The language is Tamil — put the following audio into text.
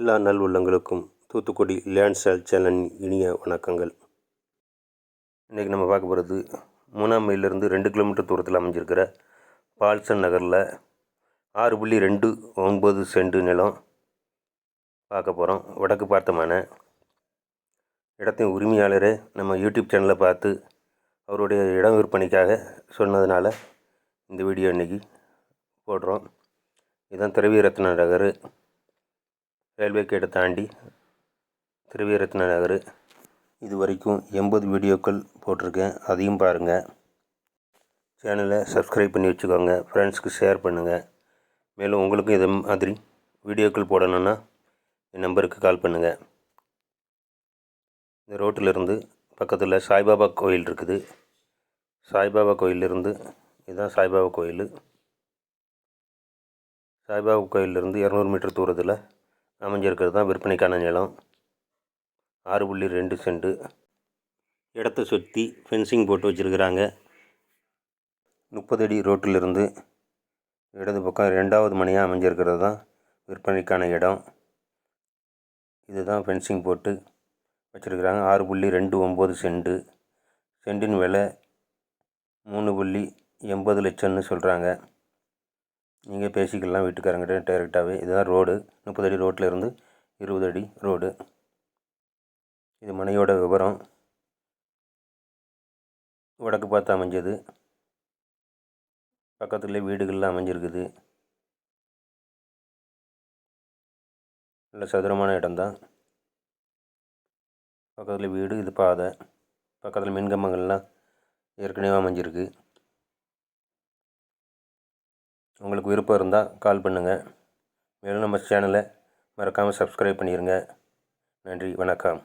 எல்லா நல்வுள்ளங்களுக்கும் தூத்துக்குடி லேண்ட் சேல் சேனலின் இனிய வணக்கங்கள். இன்றைக்கி நம்ம பார்க்க போகிறது மூணாம் மைலிருந்து ரெண்டு கிலோமீட்டர் தூரத்தில் அமைஞ்சிருக்கிற பால்சன் நகரில் ஆறு புள்ளி ரெண்டு ஒன்பது சென்ட் நிலம் பார்க்க போகிறோம். வடக்கு பார்த்தமான இடத்தின் உரிமையாளரே நம்ம யூடியூப் சேனலை பார்த்து அவருடைய இடம் விற்பனைக்காக சொன்னதுனால இந்த வீடியோ இன்றைக்கி போடுறோம். இதுதான் திரவியரத்ன நகர். ரயில்வே கேட்டை தாண்டி திருவிரத்ன நகர். இது வரைக்கும் எண்பது வீடியோக்கள் போட்டிருக்கேன். அதையும் பாருங்கள் சேனலை சப்ஸ்கிரைப் பண்ணி வச்சுக்கோங்க. ஃப்ரெண்ட்ஸ்க்கு ஷேர் பண்ணுங்கள் மேலும் உங்களுக்கும் இதை மாதிரி வீடியோக்கள் போடணுன்னா என் நம்பருக்கு கால் பண்ணுங்கள் இந்த ரோட்டிலிருந்து பக்கத்தில் சாய்பாபா கோயில் இருக்குது. சாய்பாபா கோயிலிருந்து இதுதான் சாய்பாபா கோயில். சாய்பாபா கோயிலிருந்து இரநூறு மீட்டர் தூரத்தில் அமைஞ்சிருக்கிறது தான் விற்பனைக்கான நிலம். ஆறு புள்ளி ரெண்டு சென்ட்டு இடத்த சுற்றி ஃபென்சிங் போட்டு வச்சுருக்கிறாங்க. முப்பது அடி ரோட்டிலிருந்து இடது பக்கம் ரெண்டாவது மணியாக அமைஞ்சிருக்கிறது தான் விற்பனைக்கான இடம். இதுதான் ஃபென்சிங் போட்டு வச்சுருக்கிறாங்க. ஆறு புள்ளி ரெண்டு ஒம்பது சென்ட்டு சென்டின் விலை மூணு புள்ளி எண்பது லட்சம்னு சொல்கிறாங்க நீங்கள் பேசிக்கலாம் வீட்டுக்காரங்கிட்ட டைரெக்டாகவே. இதுதான் ரோடு. முப்பது அடி ரோட்டில் இருந்து இருபது அடி ரோடு. இது மனையோட விவரம் வடக்கு பார்த்து அமைஞ்சது. பக்கத்துலேயே வீடுகள்லாம் அமைஞ்சிருக்குது. நல்ல சதுரமான இடம்தான். பக்கத்தில் வீடு இது பாதை. பக்கத்தில் மின்கம்பங்கள்லாம் ஏற்கனவே அமைஞ்சிருக்கு. உங்களுக்கு விருப்பம் இருந்தால் கால் பண்ணுங்கள். மேலும் நம்ம சேனலை மறக்காமல் சப்ஸ்கிரைப் பண்ணிடுங்க. நன்றி வணக்கம்.